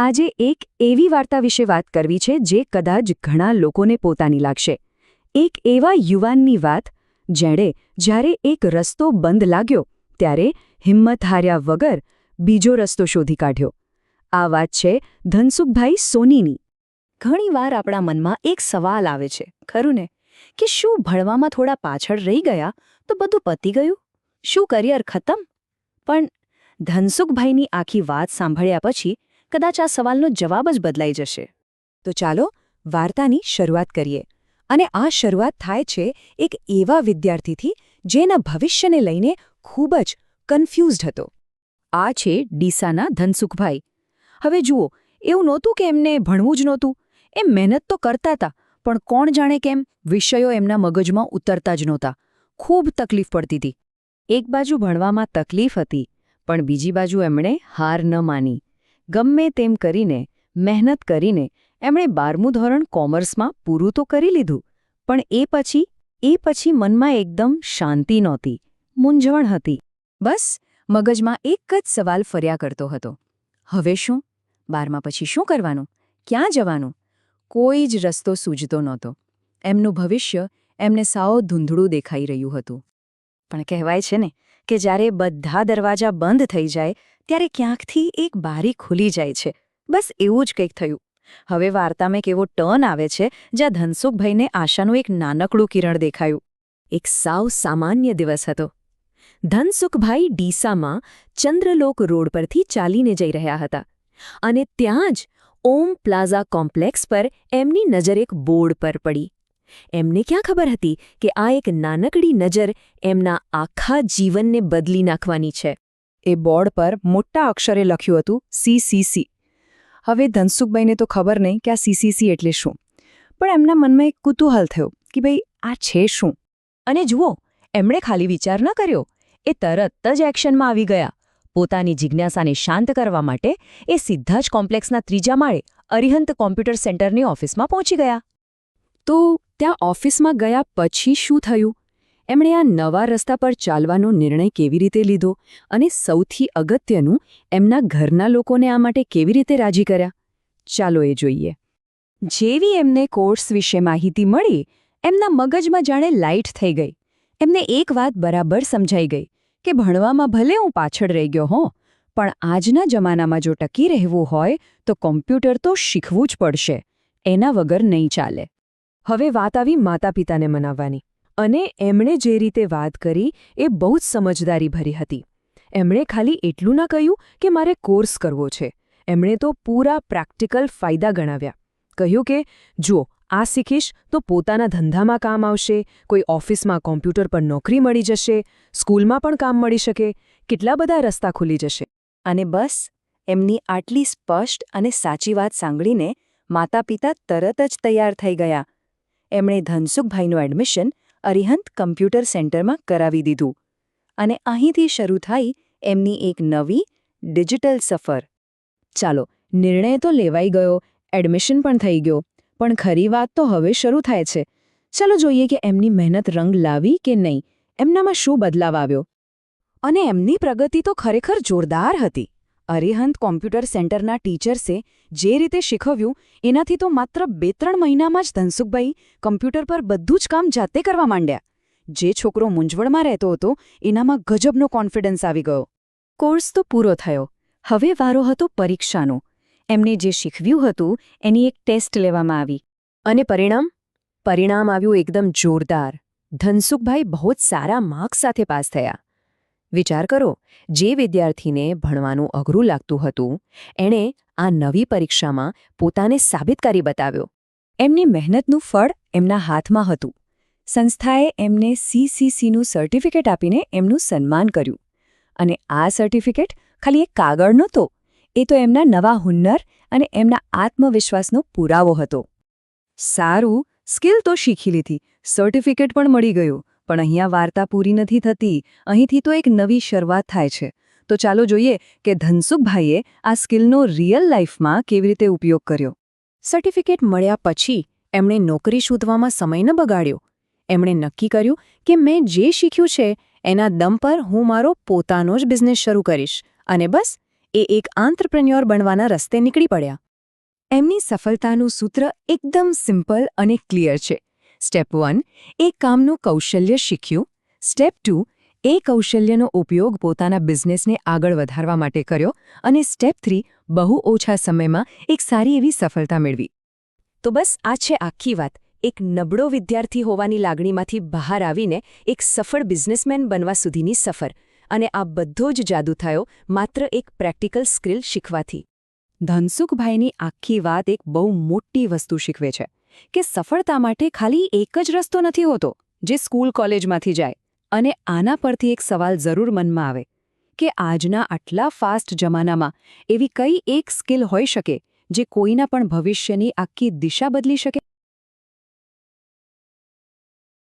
આજે એક એવી વાર્તા વિશે વાત કરવી છે જે કદાચ ઘણા લોકોને પોતાની લાગશે. એક એવા યુવાનની વાત, જેણે જ્યારે એક રસ્તો બંધ લાગ્યો, ત્યારે હિંમત હાર્યા વગર બીજો રસ્તો શોધી કાઢ્યો. આ વાત છે ધનસુખભાઈ સોનીની. ઘણીવાર આપણા મનમાં એક સવાલ આવે છે, ખરું ને? કે શું ભણવામાં થોડા પાછળ રહી ગયા તો બધું પતી ગયું? શું કરિયર ખતમ? પણ ધનસુખભાઈની આખી વાત સાંભળ્યા પછી કદાચ આ સવાલનો જવાબ જ બદલાઈ જશે. તો ચાલો વાર્તાની શરૂઆત કરીએ. અને આ શરૂઆત થાય છે એક એવા વિદ્યાર્થીથી જેના ભવિષ્યને લઈને ખૂબ જ કન્ફ્યુઝડ હતો. આ છે ડીસાના ધનસુખભાઈ. હવે જુઓ, એવું નહોતું કે એમને ભણવું જ નહોતું. એમ મહેનત તો કરતા હતા, પણ કોણ જાણે કેમ વિષયો એમના મગજમાં ઉતરતા જ નહોતા. ખૂબ તકલીફ પડતી હતી. એક બાજુ ભણવામાં તકલીફ હતી, પણ બીજી બાજુ એમણે હાર ન માની. ગમે તેમ કરીને, મહેનત કરીને, એમણે બારમું ધોરણ કોમર્સમાં પૂરું તો કરી લીધું, પણ એ પછી એ પછી મનમાં એકદમ શાંતિ નહોતી, મૂંઝવણ હતી. બસ, મગજમાં એક જ સવાલ ફર્યા કરતો હતો. હવે શું? બારમા પછી શું કરવાનું? ક્યાં જવાનું? કોઈ જ રસ્તો સૂઝતો નહોતો. એમનું ભવિષ્ય, એમને સાવ ધૂંધળું દેખાઈ રહ્યું હતું. પણ કહેવાય છે ને, કે જ્યારે બધા દરવાજા બંધ થઈ જાય ત્યારે ક્યાંકથી એક બારી ખુલી જાય છે. બસ એવું જ કંઈક થયું. હવે વાર્તામાં એક એવો ટર્ન આવે છે, જ્યાં ધનસુખભાઈને આશાનું એક નાનકડું કિરણ દેખાયું. એક સાવ સામાન્ય દિવસ હતો. ધનસુખભાઈ ડીસામાં ચંદ્રલોક રોડ પરથી ચાલીને જઈ રહ્યા હતા. અને ત્યાં જ ઓમ પ્લાઝા કોમ્પ્લેક્સ પર એમની નજર એક બોર્ડ પર પડી. એમને ક્યાં ખબર હતી કે આ એક નાનકડી નજર એમના આખા જીવનને બદલી નાખવાની છે? એ બોર્ડ પર મોટા અક્ષરે લખ્યું હતું સીસીસી હવે ધનસુખભાઈને તો ખબર નહીં કે આ સીસીસી એટલે શું. પણ એમના મનમાં એક કુતૂહલ થયો કે ભાઈ, આ છે શું? અને જુઓ, એમણે ખાલી વિચાર ન કર્યો. એ તરત જ એક્શનમાં આવી ગયા. પોતાની જિજ્ઞાસાને શાંત કરવા માટે એ સીધા જ કોમ્પ્લેક્સના ત્રીજા માળે અરિહંત કોમ્પ્યુટર સેન્ટરની ઓફિસમાં પહોંચી ગયા. તો ત્યાં ઓફિસમાં ગયા પછી શું થયું? એમણે આ નવા રસ્તા પર ચાલવાનો નિર્ણય કેવી રીતે લીધો અને સૌથી અગત્યનું, એમના ઘરના લોકોને આ માટે કેવી રીતે રાજી કર્યા? ચાલો એ જોઈએ. જેવી એમને કોર્સ વિશે માહિતી મળી, એમના મગજમાં જાણે લાઇટ થઈ ગઈ. એમને એક વાત બરાબર સમજાઈ ગઈ કે ભણવામાં ભલે હું પાછળ રહી ગયો હોં પણ આજના જમાનામાં જો ટકી રહેવું હોય, તો કોમ્પ્યુટર તો શીખવું જ પડશે. એના વગર નહીં ચાલે. હવે વાત આવી માતા પિતાને મનાવવાની. અને એમણે જે રીતે વાત કરી એ બહુ જ સમજદારી ભરી હતી. એમણે ખાલી એટલું ના કહ્યું કે મારે કોર્સ કરવો છે. એમણે તો પૂરા પ્રેક્ટિકલ ફાયદા ગણાવ્યા. કહ્યું કે, જુઓ, આ શીખીશ તો પોતાના ધંધામાં કામ આવશે, કોઈ ઓફિસમાં કોમ્પ્યુટર પર નોકરી મળી જશે, સ્કૂલમાં પણ કામ મળી શકે, કેટલા બધા રસ્તા ખુલી જશે. અને બસ, એમની આટલી સ્પષ્ટ અને સાચી વાત સાંભળીને માતા પિતા તરત જ તૈયાર થઈ ગયા. એમણે ધનસુખભાઈનું એડમિશન અરિહંત કમ્પ્યુટર સેન્ટરમાં કરાવી દીધું અને અહીંથી શરૂ થઈ એમની એક નવી ડિજિટલ સફર. ચાલો, નિર્ણય તો લેવાઈ ગયો, એડમિશન પણ થઈ ગયો, પણ ખરી વાત તો હવે શરૂ થાય છે. ચાલો જોઈએ કે એમની મહેનત રંગ લાવી કે નહીં, એમનામાં શું બદલાવ આવ્યો? અને એમની પ્રગતિ તો ખરેખર જોરદાર હતી. અરિહંત કોમ્પ્યુટર સેન્ટરના ટીચર્સે જે રીતે શીખવ્યું, એનાથી તો માત્ર બે ત્રણ મહિનામાં જ ધનસુખભાઈ કમ્પ્યુટર પર બધું જ કામ જાતે કરવા માંડ્યા. જે છોકરો મૂંઝવણમાં રહેતો હતો, એનામાં ગજબનો કોન્ફિડન્સ આવી ગયો. કોર્સ તો પૂરો થયો. હવે વારો હતો પરીક્ષાનો. એમને જે શીખવ્યું હતું, એની એક ટેસ્ટ લેવામાં આવી. અને પરિણામ? પરિણામ આવ્યું એકદમ જોરદાર. ધનસુખભાઈ બહુ જ સારા માર્ક્સ સાથે પાસ થયા. વિચાર કરો, જે વિદ્યાર્થીને ભણવાનું અઘરું લાગતું હતું, એણે આ નવી પરીક્ષામાં પોતાને સાબિત કરી બતાવ્યો. એમની મહેનતનું ફળ એમના હાથમાં હતું. સંસ્થાએ એમને સીસીસીનું સર્ટિફિકેટ આપીને એમનું સન્માન કર્યું. અને આ સર્ટિફિકેટ ખાલી એક કાગળ નહોતો, એ તો એમના નવા હુન્નર અને એમના આત્મવિશ્વાસનો પુરાવો હતો. સારું, સ્કિલ તો શીખી લીધી, સર્ટિફિકેટ પણ મળી ગયું. પણ અહીંયા વાર્તા પૂરી નથી થતી. અહીંથી તો એક નવી શરૂઆત થાય છે. તો ચાલો જોઈએ કે ધનસુખભાઈએ આ સ્કિલનો રિયલ લાઈફમાં કેવી રીતે ઉપયોગ કર્યો. સર્ટિફિકેટ મળ્યા પછી એમણે નોકરી શોધવામાં સમય ન બગાડ્યો. એમણે નક્કી કર્યું કે મેં જે શીખ્યું છે એના દમ પર હું મારો પોતાનો જ બિઝનેસ શરૂ કરીશ અને બસ એ એક આંત્રપ્રેન્યોર બનવાના રસ્તે નીકળી પડ્યા. એમની સફળતાનું સૂત્ર એકદમ સિમ્પલ અને ક્લિયર છે. સ્ટેપ વન એ કામનું કૌશલ્ય શીખ્યું. સ્ટેપ ટુ એ કૌશલ્યનો ઉપયોગ પોતાના બિઝનેસને આગળ વધારવા માટે કર્યો અને સ્ટેપ થ્રી બહુ ઓછા સમયમાં એક સારી એવી સફળતા મેળવી. તો બસ, આ છે આખી વાત. એક નબળો વિદ્યાર્થી હોવાની લાગણીમાંથી બહાર આવીને એક સફળ બિઝનેસમેન બનવા સુધીની સફર. અને આ બધો જ જાદુ થયો માત્ર એક પ્રેક્ટિકલ સ્કિલ શીખવાથી. ધનસુખભાઈની આખી વાત એક બહુ મોટી વસ્તુ શીખવે છે. કે સફળતા માટે ખાલી એક જ રસ્તો નથી હોતો, જે સ્કૂલ કોલેજમાંથી જાય. અને આના પરથી એક સવાલ જરૂર મનમાં આવે, કે આજના આટલા ફાસ્ટ જમાનામાં એવી કઈ એક સ્કિલ હોઈ શકે, જે કોઈના પણ ભવિષ્યની આખી દિશા બદલી શકે?